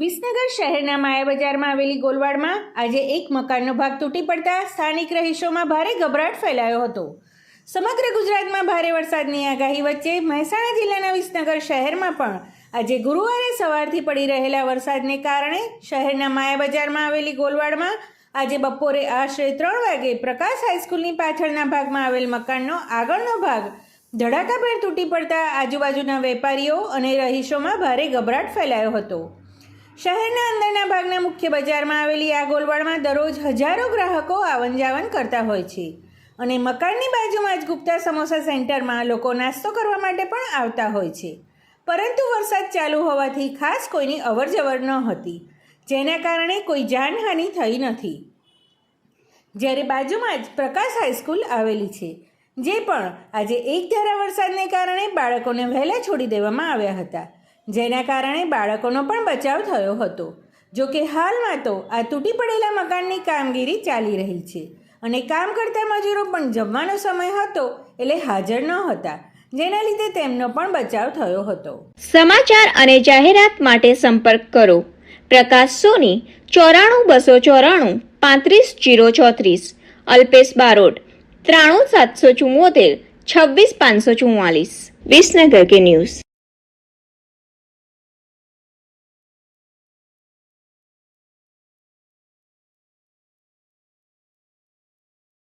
વિસનગર શહેરના માયા બજારમાં આવેલી ગોલવાડમાં આજે એક મકાનનો ભાગ તૂટી પડતા સ્થાનિક રહીશોમાં ભારે ગભરાટ ફેલાયો હતો. સમગ્ર ગુજરાતમાં ભારે વરસાદની આગાહી વચ્ચે મહેસાણા જિલ્લાના વિસનગર શહેરમાં પણ આજે ગુરુવારે સવારથી પડી રહેલા વરસાદને કારણે શહેરના માયા બજારમાં આવેલી ગોલવાડમાં આજે બપોરે આશરે ત્રણ વાગે પ્રકાશ હાઈસ્કૂલની પાછળના ભાગમાં આવેલ મકાનનો આગળનો ભાગ ધડાકાભેર તૂટી પડતા આજુબાજુના વેપારીઓ અને રહીશોમાં ભારે ગભરાટ ફેલાયો હતો. શહેરના અંદરના ભાગના મુખ્ય બજારમાં આવેલી આ ગોલવાડમાં દરરોજ હજારો ગ્રાહકો આવન જાવન કરતા હોય છે. અને મકાનની બાજુમાં જ ગુપ્તા સમોસા સેન્ટરમાં લોકો નાસ્તો કરવા માટે પણ આવતા હોય છે. પરંતુ વરસાદ ચાલુ હોવાથી ખાસ કોઈની અવરજવર ન હતી, જેના કારણે કોઈ જાનહાનિ થઈ નથી. જ્યારે બાજુમાં જ પ્રકાશ હાઈસ્કૂલ આવેલી છે, જે પણ આજે એક ધારા વરસાદને કારણે બાળકોને વહેલા છોડી દેવામાં આવ્યા હતા. જેના કારણે બાળકોનો પણ બચાવ થયો હતો. જો કે હાલમાં તો આ તૂટી પડેલા મકાનની કામગીરી ચાલી રહી છે અને કામ કરતા મજૂરો પણ જમવાનો સમય હતો એટલે હાજર ન હતા જેના લીધે તેમનો પણ બચાવ થયો હતો. સમાચાર અને જાહેરાત માટે સંપર્ક કરો. પ્રકાશ સોની, ચોરાણું બસો ચોરાણું, પાંત્રીસ જીરો ચોત્રીસ. અલ્પેશ બારોટ, ત્રાણું સાતસો ચુમ્મોતેર છવ્વીસ પાંચસો ચુમ્માલીસ વિસનગર કે ન્યૂઝ.